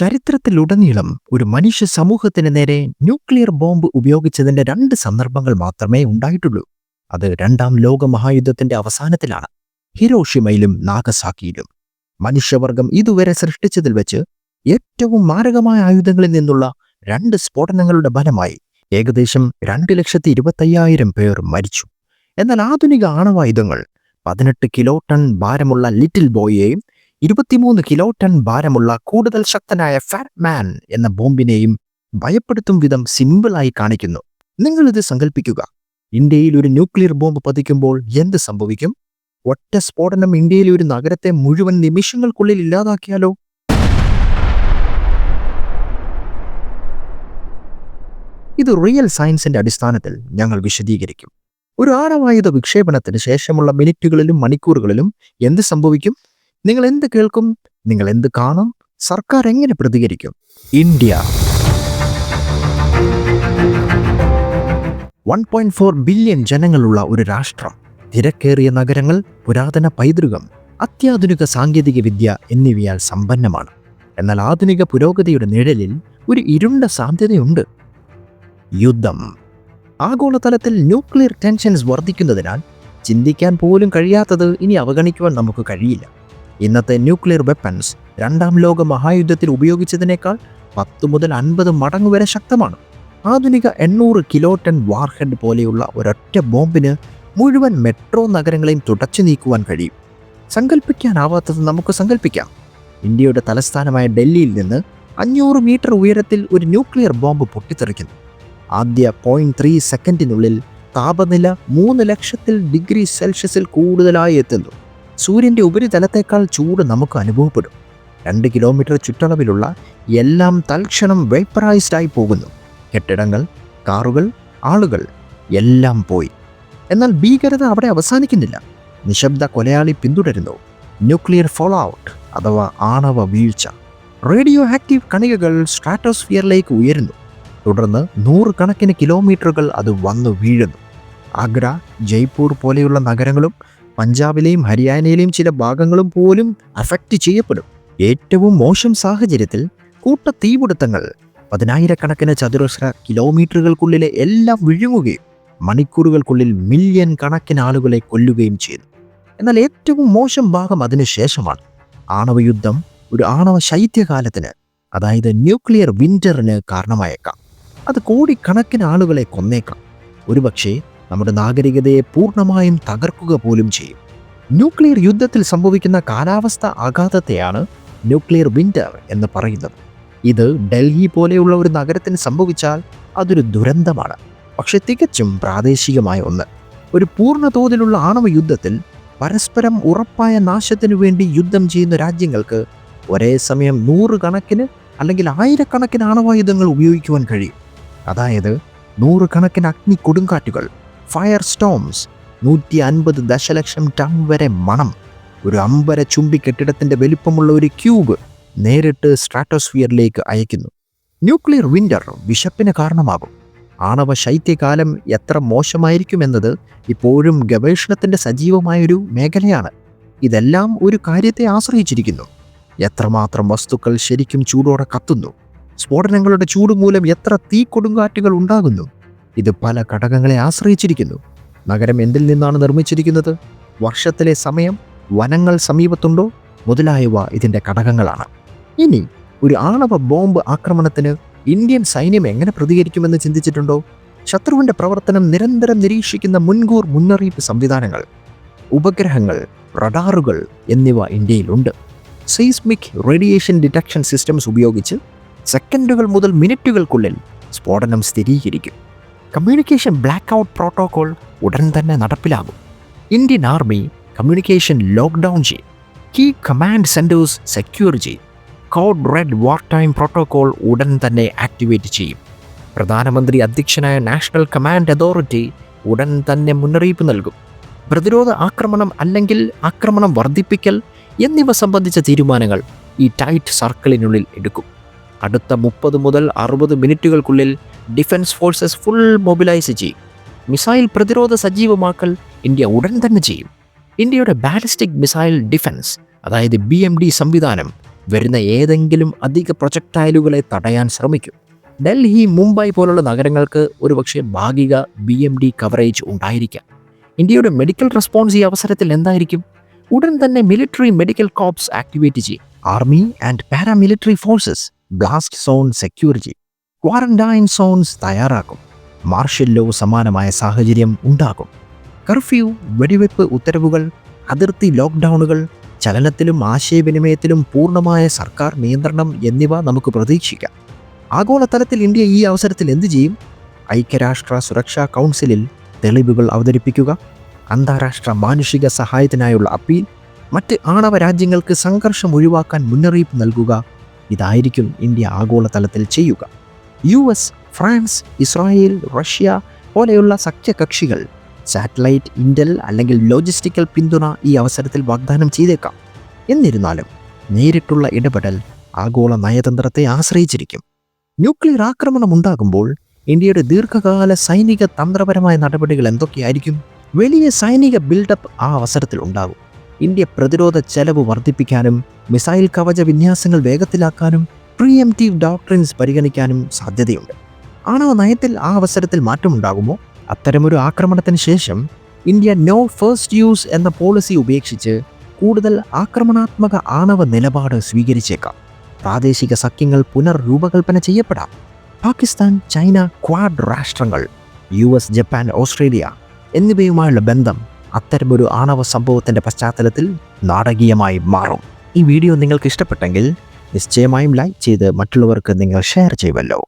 ചരിത്രത്തിലുടനീളം ഒരു മനുഷ്യ സമൂഹത്തിന് നേരെ ന്യൂക്ലിയർ ബോംബ് ഉപയോഗിച്ചതിന്റെ രണ്ട് സന്ദർഭങ്ങൾ മാത്രമേ ഉണ്ടായിട്ടുള്ളൂ. അത് രണ്ടാം ലോക മഹായുദ്ധത്തിന്റെ അവസാനത്തിലാണ് ഹിരോഷിമയിലും നാഗസാക്കിയിലും. മനുഷ്യവർഗം ഇതുവരെ സൃഷ്ടിച്ചതിൽ വെച്ച് ഏറ്റവും മാരകമായ ആയുധങ്ങളിൽ നിന്നുള്ള രണ്ട് സ്ഫോടനങ്ങളുടെ ഫലമായി ഏകദേശം രണ്ട് ലക്ഷത്തി ഇരുപത്തയ്യായിരം പേർ മരിച്ചു. എന്നാൽ ആധുനിക ആണവായുധങ്ങൾ പതിനെട്ട് കിലോ ടൺ ഭാരമുള്ള ലിറ്റിൽ ബോയിയെയും ഇരുപത്തിമൂന്ന് കിലോ ടൺ ഭാരമുള്ള കൂടുതൽ ശക്തനായ ഫാറ്റ് മാൻ എന്ന ബോംബിനെയും ഭയപ്പെടുത്തും വിധം സിമ്പിളായി കാണിക്കുന്നു. നിങ്ങളിത് സങ്കല്പിക്കുക ഇന്ത്യയിൽ ഒരു ന്യൂക്ലിയർ ബോംബ് പതിക്കുമ്പോൾ എന്ത് സംഭവിക്കും? ഒറ്റ സ്ഫോടനം ഇന്ത്യയിലെ ഒരു നഗരത്തെ മുഴുവൻ നിമിഷങ്ങൾക്കുള്ളിൽ ഇല്ലാതാക്കിയാലോ? ഇത് റിയൽ സയൻസിന്റെ അടിസ്ഥാനത്തിൽ ഞങ്ങൾ വിശദീകരിക്കും. ഒരു ആണവായുധ വിക്ഷേപണത്തിന് ശേഷമുള്ള മിനിറ്റുകളിലും മണിക്കൂറുകളിലും എന്ത് സംഭവിക്കും? നിങ്ങൾ എന്ത് കേൾക്കും? നിങ്ങൾ എന്ത് കാണും? സർക്കാർ എങ്ങനെ പ്രതികരിക്കും? India. One point four billion ജനങ്ങളുള്ള ഒരു രാഷ്ട്രം. തിരക്കേറിയ നഗരങ്ങൾ പുരാതന പൈതൃകം അത്യാധുനിക സാങ്കേതിക വിദ്യ എന്നിവയാൽ സമ്പന്നമാണ്. എന്നാൽ ആധുനിക പുരോഗതിയുടെ നിഴലിൽ ഒരു ഇരുണ്ട സാധ്യതയുണ്ട്. യുദ്ധം. ആഗോളതലത്തിൽ ന്യൂക്ലിയർ ടെൻഷൻസ് വർദ്ധിക്കുന്നതിനാൽ ചിന്തിക്കാൻ പോലും കഴിയാത്തത് ഇനി അവഗണിക്കുവാൻ നമുക്ക് കഴിയില്ല. ഇന്നത്തെ ന്യൂക്ലിയർ വെപ്പൺസ് രണ്ടാം ലോക മഹായുദ്ധത്തിൽ ഉപയോഗിച്ചതിനേക്കാൾ പത്ത് മുതൽ അൻപത് മടങ്ങ് വരെ ശക്തമാണ്. ആധുനിക എണ്ണൂറ് കിലോ ടൺ വാർഹെഡ് പോലെയുള്ള ഒരൊറ്റ ബോംബിന് മുഴുവൻ മെട്രോ നഗരങ്ങളെയും തുടച്ചു നീക്കുവാൻ കഴിയും. സങ്കല്പിക്കാനാവാത്തത് നമുക്ക് സങ്കല്പിക്കാം ഇന്ത്യയുടെ തലസ്ഥാനമായ ഡൽഹിയിൽ നിന്ന് അഞ്ഞൂറ് മീറ്റർ ഉയരത്തിൽ ഒരു ന്യൂക്ലിയർ ബോംബ് പൊട്ടിത്തെറിക്കുന്നു. ആദ്യ പോയിന്റ് ത്രീ സെക്കൻഡിനുള്ളിൽ താപനില മൂന്ന് ലക്ഷത്തിൽ ഡിഗ്രി സെൽഷ്യസിൽ കൂടുതലായി എത്തുന്നു. സൂര്യന്റെ ഉപരിതലത്തേക്കാൾ ചൂട് നമുക്ക് അനുഭവപ്പെടും. രണ്ട് കിലോമീറ്റർ ചുറ്റളവിലുള്ള എല്ലാം തൽക്ഷണം വേപ്പറൈസ്ഡായി പോകുന്നു. കെട്ടിടങ്ങൾ കാറുകൾ ആളുകൾ എല്ലാം പോയി. എന്നാൽ ഭീകരത അവിടെ അവസാനിക്കുന്നില്ല. നിശബ്ദ കൊലയാളി പിന്തുടരുന്നു. ന്യൂക്ലിയർ ഫോളോ ഔട്ട് അഥവാ ആണവ വീഴ്ച. റേഡിയോ ആക്റ്റീവ് കണികകൾ സ്ട്രാറ്റോസ്ഫിയറിലേക്ക് ഉയരുന്നു. തുടർന്ന് നൂറുകണക്കിന് കിലോമീറ്ററുകൾ അത് വന്നു വീഴുന്നു. ആഗ്ര ജയ്പൂർ പോലെയുള്ള നഗരങ്ങളും പഞ്ചാബിലെയും ഹരിയാനയിലെയും ചില ഭാഗങ്ങളും പോലും അഫക്റ്റ് ചെയ്യപ്പെടും. ഏറ്റവും മോശം സാഹചര്യത്തിൽ കൂട്ട തീപിടുത്തങ്ങൾ പതിനായിരക്കണക്കിന് ചതുരശ്ര കിലോമീറ്ററുകൾക്കുള്ളിലെ എല്ലാം വിഴുങ്ങുകയും മണിക്കൂറുകൾക്കുള്ളിൽ മില്യൺ കണക്കിന് ആളുകളെ കൊല്ലുകയും ചെയ്തു. എന്നാൽ ഏറ്റവും മോശം ഭാഗം അതിനുശേഷമാണ് ആണവയുദ്ധം ഒരു ആണവ ശൈത്യകാലത്തിന് അതായത് ന്യൂക്ലിയർ വിന്ററിന് കാരണമായേക്കാം. അത് കോടിക്കണക്കിന് ആളുകളെ കൊന്നേക്കാം. ഒരുപക്ഷേ നമ്മുടെ നാഗരികതയെ പൂർണമായും തകർക്കുക പോലും ചെയ്യും. ന്യൂക്ലിയർ യുദ്ധത്തിൽ സംഭവിക്കുന്ന കാലാവസ്ഥ ആഘാതത്തെയാണ് ന്യൂക്ലിയർ വിന്റർ എന്ന് പറയുന്നത്. ഇത് ഡൽഹി പോലെയുള്ള ഒരു നഗരത്തിന് സംഭവിച്ചാൽ അതൊരു ദുരന്തമാണ്. പക്ഷെ തികച്ചും പ്രാദേശികമായ ഒന്ന്. ഒരു പൂർണ തോതിലുള്ള ആണവ യുദ്ധത്തിൽ പരസ്പരം ഉറപ്പായ നാശത്തിനു വേണ്ടി യുദ്ധം ചെയ്യുന്ന രാജ്യങ്ങൾക്ക് ഒരേ സമയം നൂറുകണക്കിന് അല്ലെങ്കിൽ ആയിരക്കണക്കിന് ആണവായുധങ്ങൾ ഉപയോഗിക്കുവാൻ കഴിയും. അതായത് നൂറുകണക്കിന് അഗ്നി കൊടുങ്കാറ്റുകൾ ഫയർ സ്റ്റോംസ് നൂറ്റി അൻപത് ദശലക്ഷം ടൺ വരെ മണം. ഒരു അമ്പര ചുംബി കെട്ടിടത്തിന്റെ വലിപ്പമുള്ള ഒരു ക്യൂബ് നേരിട്ട് സ്ട്രാറ്റോസ്ഫിയറിലേക്ക് അയക്കുന്നു ന്യൂക്ലിയർ വിന്റർ വിശപ്പിന് കാരണമാകും. ആണവ ശൈത്യകാലം എത്ര മോശമായിരിക്കുമെന്നത് ഇപ്പോഴും ഗവേഷണത്തിന്റെ സജീവമായൊരു മേഖലയാണ്. ഇതെല്ലാം ഒരു കാര്യത്തെ ആശ്രയിച്ചിരിക്കുന്നു. എത്രമാത്രം വസ്തുക്കൾ ശരിക്കും ചൂടോടെ കത്തുന്നു? സ്ഫോടനങ്ങളുടെ ചൂട് മൂലം എത്ര തീ കൊടുങ്കാറ്റുകൾ ഉണ്ടാകുന്നു? ഇത് പല ഘടകങ്ങളെ ആശ്രയിച്ചിരിക്കുന്നു. നഗരം എന്തിൽ നിന്നാണ് നിർമ്മിച്ചിരിക്കുന്നത്? വർഷത്തിലെ സമയം വനങ്ങൾ സമീപത്തുണ്ടോ? മുതലായവ ഇതിന്റെ ഘടകങ്ങളാണ്. ഇനി ഒരു ആണവ ബോംബ് ആക്രമണത്തിന് ഇന്ത്യൻ സൈന്യം എങ്ങനെ പ്രതികരിക്കുമെന്ന് ചിന്തിച്ചിട്ടുണ്ടോ? ശത്രുവിന്റെ പ്രവർത്തനം നിരന്തരം നിരീക്ഷിക്കുന്ന മുൻകൂർ മുന്നറിയിപ്പ് സംവിധാനങ്ങൾ ഉപഗ്രഹങ്ങൾ റഡാറുകൾ എന്നിവ ഇന്ത്യയിലുണ്ട്. സെയ്സ്മിക് റേഡിയേഷൻ ഡിറ്റക്ഷൻ സിസ്റ്റംസ് ഉപയോഗിച്ച് സെക്കൻഡുകൾ മുതൽ മിനിറ്റുകൾക്കുള്ളിൽ സ്ഫോടനം സ്ഥിരീകരിക്കും. കമ്മ്യൂണിക്കേഷൻ ബ്ലാക്ക് ഔട്ട് പ്രോട്ടോകോൾ ഉടൻ തന്നെ നടപ്പിലാകും. ഇന്ത്യൻ ആർമി കമ്മ്യൂണിക്കേഷൻ ലോക്ക്ഡൗൺ ചെയ്യും. കീ കമാൻഡ് സെന്റേഴ്സ് സെക്യൂർ ചെയ്യും. Code red war time protocol ഉടൻ തന്നെ ആക്ടിവേറ്റ് ചെയ്യും. പ്രധാനമന്ത്രി അധ്യക്ഷനായ നാഷണൽ കമാൻഡ് അതോറിറ്റി ഉടൻ തന്നെ മുന്നറിയിപ്പ് നൽകും. പ്രതിരോധ ആക്രമണം അല്ലെങ്കിൽ ആക്രമണം വർദ്ധിപ്പിക്കൽ എന്നിവ സംബന്ധിച്ച തീരുമാനങ്ങൾ ഈ ടൈറ്റ് സർക്കിളിനുള്ളിൽ എടുക്കും. അടുത്ത മുപ്പത് മുതൽ അറുപത് മിനിറ്റുകൾക്കുള്ളിൽ ഡിഫൻസ് ഫോഴ്സസ് ഫുൾ മൊബിലൈസ് ചെയ്യും. മിസൈൽ പ്രതിരോധ സജീവമാക്കൽ ഇന്ത്യ ഉടൻ തന്നെ ചെയ്യും. ഇന്ത്യയുടെ ബാലിസ്റ്റിക് മിസൈൽ ഡിഫൻസ് അതായത് ബി എം ഡി സംവിധാനം വരുന്ന ഏതെങ്കിലും അധിക പ്രൊജക്ടൈലുകളെ തടയാൻ ശ്രമിക്കും. ഡൽഹി മുംബൈ പോലുള്ള നഗരങ്ങൾക്ക് ഒരുപക്ഷെ ഭാഗിക ബി എം ഡി കവറേജ് ഉണ്ടായിരിക്കാം. ഇന്ത്യയുടെ മെഡിക്കൽ റെസ്പോൺസ് ഈ അവസരത്തിൽ എന്തായിരിക്കും? ഉടൻ തന്നെ മിലിറ്ററി മെഡിക്കൽ കോപ്സ് ആക്ടിവേറ്റ് ചെയ്യും. Army and paramilitary forces blast zone security quarantine zones തയ്യാറാക്കും. മാർഷൽ ലോ സമാനമായ സാഹചര്യം ഉണ്ടാകും കർഫ്യൂ വെടിവെപ്പ് ഉത്തരവുകൾ അതിർത്തി ലോക്ക്ഡൗണുകൾ ചലനത്തിലും ആശയവിനിമയത്തിലും പൂർണമായ സർക്കാർ നിയന്ത്രണം എന്നിവ നമുക്ക് പ്രതീക്ഷിക്കാം. ആഗോളതലത്തിൽ ഇന്ത്യ ഈ അവസരത്തിൽ എന്തു ചെയ്യും? ഐക്യരാഷ്ട്ര സുരക്ഷാ കൗൺസിലിൽ തെളിവുകൾ അവതരിപ്പിക്കുക അന്താരാഷ്ട്ര മാനുഷിക സഹായത്തിനായുള്ള അപ്പീൽ മറ്റ് ആണവ രാജ്യങ്ങൾക്ക് സംഘർഷം ഒഴിവാക്കാൻ മുന്നറിയിപ്പ് നൽകുക ഇതായിരിക്കും ഇന്ത്യ ആഗോളതലത്തിൽ ചെയ്യുക. U S France Israel Russia പോലെയുള്ള സഖ്യകക്ഷികൾ സാറ്റലൈറ്റ് ഇന്റൽ അല്ലെങ്കിൽ ലോജിസ്റ്റിക്കൽ പിന്തുണ ഈ അവസരത്തിൽ വാഗ്ദാനം ചെയ്തേക്കാം. എന്നിരുന്നാലും നേരിട്ടുള്ള ഇടപെടൽ ആഗോള നയതന്ത്രത്തെ ആശ്രയിച്ചിരിക്കും. ന്യൂക്ലിയർ ആക്രമണം ഉണ്ടാകുമ്പോൾ ഇന്ത്യയുടെ ദീർഘകാല സൈനിക തന്ത്രപരമായ നടപടികൾ എന്തൊക്കെയായിരിക്കും? വലിയ സൈനിക ബിൽഡപ്പ് ആ അവസരത്തിൽ ഉണ്ടാകും. ഇന്ത്യ പ്രതിരോധ ചെലവ് വർദ്ധിപ്പിക്കാനും മിസൈൽ കവച വിന്യാസങ്ങൾ വേഗത്തിലാക്കാനും പ്രീ പ്രീഎംറ്റീവ് ഡോക്ട്രിൻസ് പരിഗണിക്കാനും സാധ്യതയുണ്ട്. ആണവ നയത്തിൽ ആ അവസരത്തിൽ മാറ്റമുണ്ടാകുമോ? അത്തരമൊരു ആക്രമണത്തിന് ശേഷം ഇന്ത്യ നോ ഫസ്റ്റ് യൂസ് എന്ന പോളിസി ഉപേക്ഷിച്ച് കൂടുതൽ ആക്രമണാത്മക ആണവ നിലപാട് സ്വീകരിച്ചേക്കാം. പ്രാദേശിക സഖ്യങ്ങൾ പുനർരൂപകൽപ്പന ചെയ്യപ്പെടാം. പാകിസ്ഥാൻ ചൈന ക്വാഡ് രാഷ്ട്രങ്ങൾ യു എസ് ജപ്പാൻ ഓസ്ട്രേലിയ എന്നിവയുമായുള്ള ബന്ധം അത്തരമൊരു ആണവ സംഭവത്തിന്റെ പശ്ചാത്തലത്തിൽ നാടകീയമായി മാറും. ഈ വീഡിയോ നിങ്ങൾക്ക് ഇഷ്ടപ്പെട്ടെങ്കിൽ നിശ്ചയമായും ലൈക്ക് ചെയ്ത് മറ്റുള്ളവർക്ക് നിങ്ങൾ ഷെയർ ചെയ്യുമല്ലോ.